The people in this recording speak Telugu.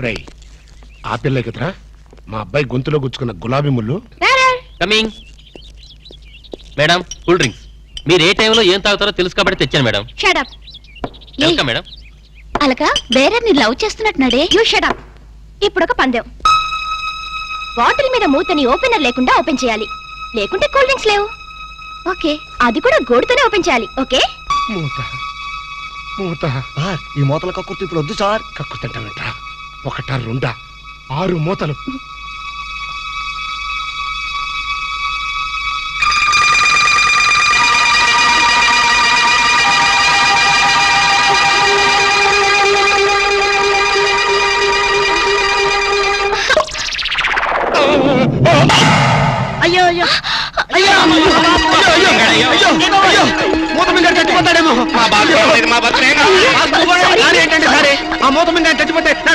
రై ఆ పిల్ల కదరా? మా అబ్బాయి గొంతులో గుచ్చుకున్న గులాబీ ముళ్ళు. కమింగ్. Madam cool drinks. మీరు ఏ టైంలో ఏం తాగుతారో తెలుసు కాబట్టి తెచ్చాను madam. Shut up welcome madam. అలక వేరే నీ లవ్ చేస్తున్నట్టున్నాడే. యూ షడప్ ఇప్పుడు ఒక పందెం. బాటిల్ మీద మూతని ఓపెనర్ లేకుండా ఓపెన్ చేయాలి. లేకుంటే కూల్ డ్రింక్స్ లేవు. ఓకే అది కూడా గోడుతోనే ఓపెన్ చేయాలి. ఓకే? మూత. మూత. ఈ మూతల కక్కుర్తి ఇప్పుడు వద్దు సార్. కక్కు తింటామంట ఒకట రెండా ఆరు మూతలు అయ్యో అయ్యో అయ్యో మూత మీద చచ్చిపోతాడేమో ఏంటంటే సరే ఆ మూత మీద చచ్చిపోతే నా